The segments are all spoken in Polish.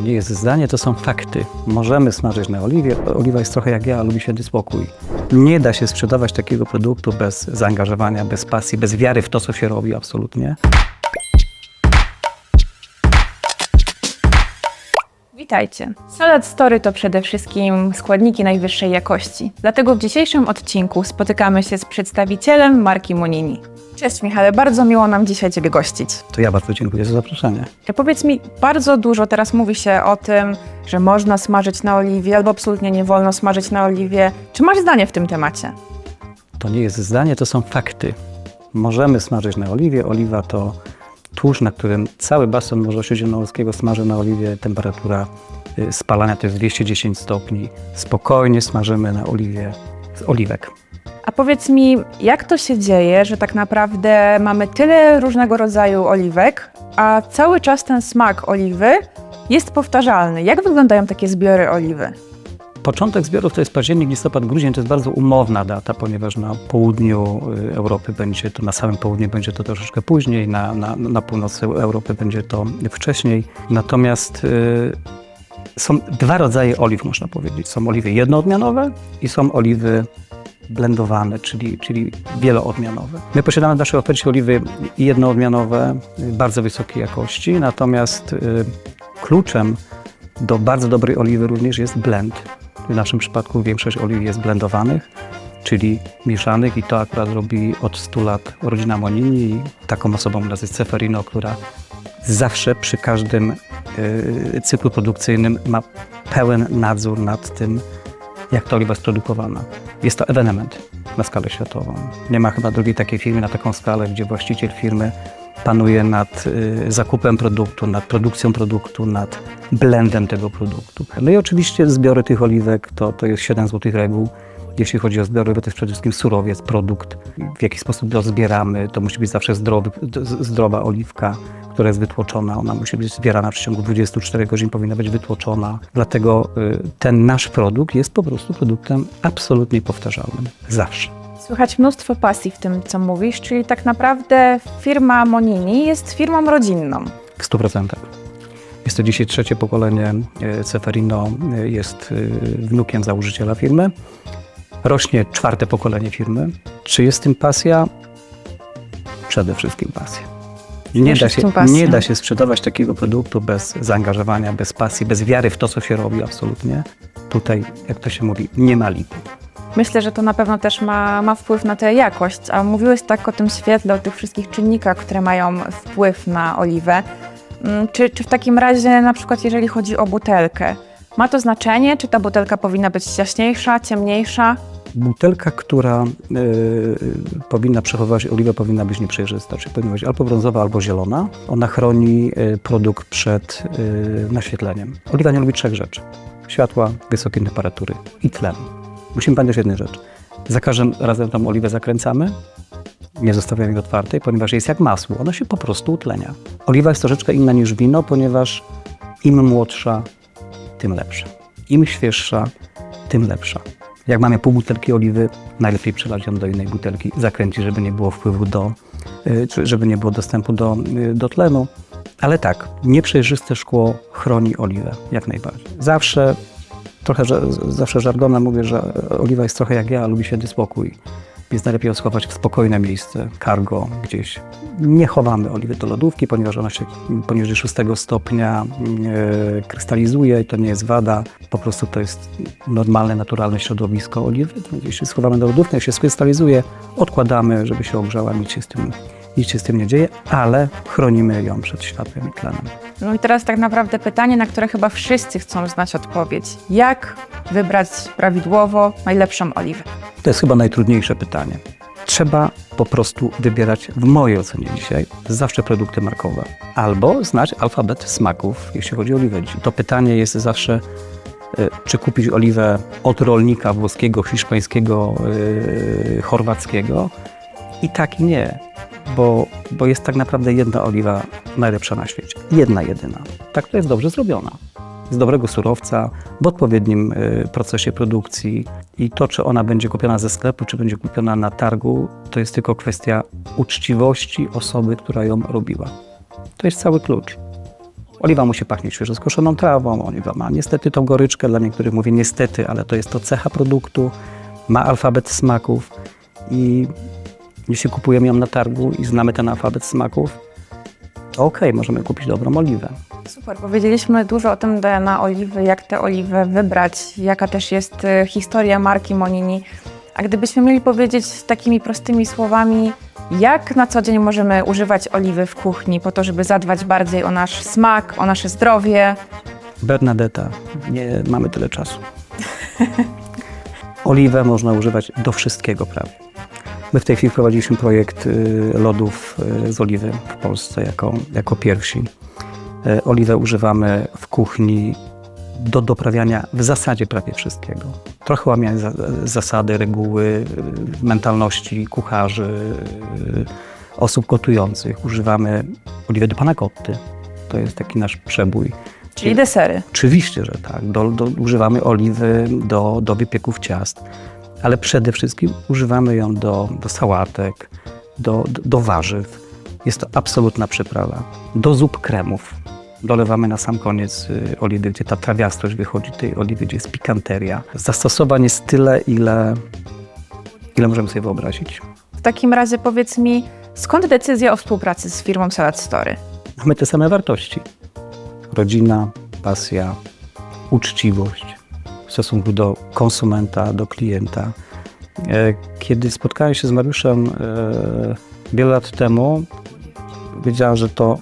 To nie jest zdanie, to są fakty. Możemy smażyć na oliwie. Oliwa jest trochę jak ja, lubi święty spokój. Nie da się sprzedawać takiego produktu bez zaangażowania, bez pasji, bez wiary w to, co się robi, absolutnie. Witajcie. Salad Story to przede wszystkim składniki najwyższej jakości. Dlatego w dzisiejszym odcinku spotykamy się z przedstawicielem marki Monini. Cześć Michale, bardzo miło nam dzisiaj Ciebie gościć. To ja bardzo dziękuję za zaproszenie. Powiedz mi, bardzo dużo teraz mówi się o tym, że można smażyć na oliwie albo absolutnie nie wolno smażyć na oliwie. Czy masz zdanie w tym temacie? To nie jest zdanie, to są fakty. Możemy smażyć na oliwie. Oliwa to tłuszcz, na którym cały basen Morza Śródziemnomorskiego smaży na oliwie. Temperatura y, spalania to jest 210 stopni. Spokojnie smażymy na oliwie z oliwek. A powiedz mi, jak to się dzieje, że tak naprawdę mamy tyle różnego rodzaju oliwek, a cały czas ten smak oliwy jest powtarzalny? Jak wyglądają takie zbiory oliwy? Początek zbiorów to jest październik, listopad, grudzień. To jest bardzo umowna data, ponieważ na południu y, Europy będzie to, na samym południu będzie to troszeczkę później, na, na, na północy Europy będzie to wcześniej. Natomiast y, są dwa rodzaje oliw, można powiedzieć. Są oliwy jednoodmianowe i są oliwy blendowane, czyli, czyli wieloodmianowe. My posiadamy w naszej ofercie oliwy jednoodmianowe y, bardzo wysokiej jakości, natomiast kluczem do bardzo dobrej oliwy również jest blend. W naszym przypadku większość oliw jest blendowanych, czyli mieszanych i to akurat robi od 100 lat rodzina Monini i taką osobą jest Ceferino, która zawsze przy każdym y, cyklu produkcyjnym ma pełen nadzór nad tym, jak ta oliwa jest produkowana. Jest to ewenement na skalę światową. Nie ma chyba drugiej takiej firmy na taką skalę, gdzie właściciel firmy panuje nad y, zakupem produktu, nad produkcją produktu, nad blendem tego produktu. No i oczywiście zbiory tych oliwek to, to jest 7 złotych reguł. Jeśli chodzi o zbiory, to jest przede wszystkim surowiec, produkt, w jaki sposób go zbieramy. To musi być zawsze zdrowy, zdrowa oliwka, która jest wytłoczona. Ona musi być zbierana w przeciągu 24 godzin, powinna być wytłoczona. Dlatego y, ten nasz produkt jest po prostu produktem absolutnie powtarzalnym. Zawsze. Słychać mnóstwo pasji w tym, co mówisz, czyli tak naprawdę firma Monini jest firmą rodzinną. W 100%. Jest to dzisiaj trzecie pokolenie. e, Ceferino e, jest e, wnukiem założyciela firmy. Rośnie czwarte pokolenie firmy. Czy jest tym pasja? Przede wszystkim pasja. Nie Przede da, się, nie da się sprzedawać takiego produktu bez zaangażowania, bez pasji, bez wiary w to, co się robi, absolutnie. Tutaj, jak to się mówi, nie ma lipy. Myślę, że to na pewno też ma, ma wpływ na tę jakość. A mówiłeś tak o tym świetle, o tych wszystkich czynnikach, które mają wpływ na oliwę. Mm, Czy, czy w takim razie, na przykład, jeżeli chodzi o butelkę, ma to znaczenie, czy ta butelka powinna być jaśniejsza, ciemniejsza? Butelka, która y, powinna przechowywać oliwę, powinna być nieprzejrzysta, czyli powinna być albo brązowa, albo zielona. Ona chroni y, produkt przed y, naświetleniem. Oliwa nie lubi trzech rzeczy. Światła, wysokiej temperatury i tlenu. Musimy pamiętać jedną rzecz. Za każdym razem tą oliwę zakręcamy, nie zostawiamy jej otwartej, ponieważ jest jak masło. Ona się po prostu utlenia. Oliwa jest troszeczkę inna niż wino, ponieważ im młodsza, tym lepsza. Im świeższa, tym lepsza. Jak mamy pół butelki oliwy, najlepiej przelać ją do innej butelki, zakręcić, żeby nie było wpływu do, y, żeby nie było dostępu do, y, do tlenu. Ale tak, nieprzejrzyste szkło chroni oliwę, jak najbardziej. Zawsze, trochę, że, zawsze żargonem mówię, że oliwa jest trochę jak ja, lubi święty spokój. Więc najlepiej ją schować w spokojne miejsce, cargo gdzieś. Nie chowamy oliwy do lodówki, ponieważ ona się poniżej 6 stopnia e, krystalizuje i to nie jest wada. Po prostu to jest normalne, naturalne środowisko oliwy. Jeśli schowamy do lodówki, jak się skrystalizuje, odkładamy, żeby się ogrzała, nic się z tym, nic się z tym nie dzieje, ale chronimy ją przed światłem i tlenem. No i teraz tak naprawdę pytanie, na które chyba wszyscy chcą znać odpowiedź. Jak wybrać prawidłowo najlepszą oliwę? To jest chyba najtrudniejsze pytanie. Trzeba po prostu wybierać, w mojej ocenie dzisiaj, zawsze produkty markowe. Albo znać alfabet smaków, jeśli chodzi o oliwę. To pytanie jest zawsze, y, czy kupić oliwę od rolnika włoskiego, hiszpańskiego, yy, chorwackiego. I tak i nie, bo, bo jest tak naprawdę jedna oliwa najlepsza na świecie. Jedna, jedyna. Tak to jest dobrze zrobiona z dobrego surowca, w odpowiednim y, procesie produkcji i to, czy ona będzie kupiona ze sklepu, czy będzie kupiona na targu, to jest tylko kwestia uczciwości osoby, która ją robiła. To jest cały klucz. Oliwa musi pachnieć świeżo skoszoną trawą, oliwa ma niestety tą goryczkę, dla niektórych mówię niestety, ale to jest to cecha produktu, ma alfabet smaków i jeśli kupujemy ją na targu i znamy ten alfabet smaków, to okej, możemy kupić dobrą oliwę. Super, powiedzieliśmy dużo o tym DNA oliwy, jak tę oliwę wybrać, jaka też jest e, historia marki Monini. A gdybyśmy mieli powiedzieć takimi prostymi słowami, jak na co dzień możemy używać oliwy w kuchni po to, żeby zadbać bardziej o nasz smak, o nasze zdrowie? Bernadetta, nie mamy tyle czasu. Oliwę można używać do wszystkiego prawie. My w tej chwili prowadziliśmy projekt y, lodów y, z oliwy w Polsce jako, jako pierwsi. Y, Oliwę używamy w kuchni do doprawiania w zasadzie prawie wszystkiego. Trochę łamiąc za, zasady, reguły, mentalności kucharzy, osób gotujących. Używamy oliwy do panakotty. To jest taki nasz przebój. Czyli desery. Oczywiście, że tak. Do, do, używamy oliwy do, do wypieków ciast, ale przede wszystkim używamy ją do, do sałatek, do, do, do warzyw. Jest to absolutna przyprawa. Do zup kremów. Dolewamy na sam koniec y, oliwy, gdzie ta trawiastość wychodzi tej oliwy, gdzie jest pikanteria. Zastosowań jest tyle, ile, ile możemy sobie wyobrazić. W takim razie powiedz mi, skąd decyzja o współpracy z firmą Salad Story? Mamy te same wartości. Rodzina, pasja, uczciwość w stosunku do konsumenta, do klienta. E, Kiedy spotkałem się z Mariuszem e, wiele lat temu, wiedziałem, że to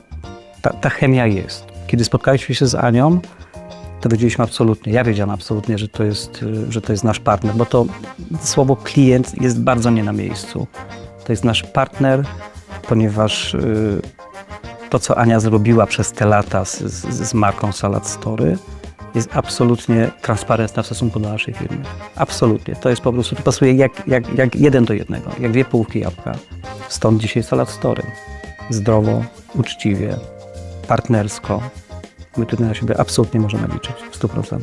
ta, ta chemia jest. Kiedy spotkaliśmy się z Anią, to wiedzieliśmy absolutnie, ja wiedziałem absolutnie, że to jest, e, że to jest nasz partner, bo to słowo klient jest bardzo nie na miejscu. To jest nasz partner, ponieważ to, co Ania zrobiła przez te lata z, z, z marką Salad Story, jest absolutnie transparentna w stosunku do naszej firmy. Absolutnie. To jest po prostu, to pasuje jak, jak, jak jeden do jednego, jak dwie półki jabłka. Stąd dzisiaj Salad Story. Zdrowo, uczciwie, partnersko. My tutaj na siebie absolutnie możemy liczyć w 100%.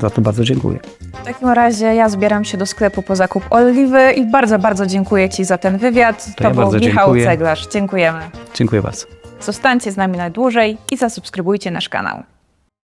Za to bardzo dziękuję. W takim razie ja zbieram się do sklepu po zakup oliwy i bardzo, bardzo dziękuję Ci za ten wywiad. To, ja był Michał dziękuję. Ceglarz. Dziękujemy. Dziękuję bardzo. Zostańcie z nami na dłużej i zasubskrybujcie nasz kanał.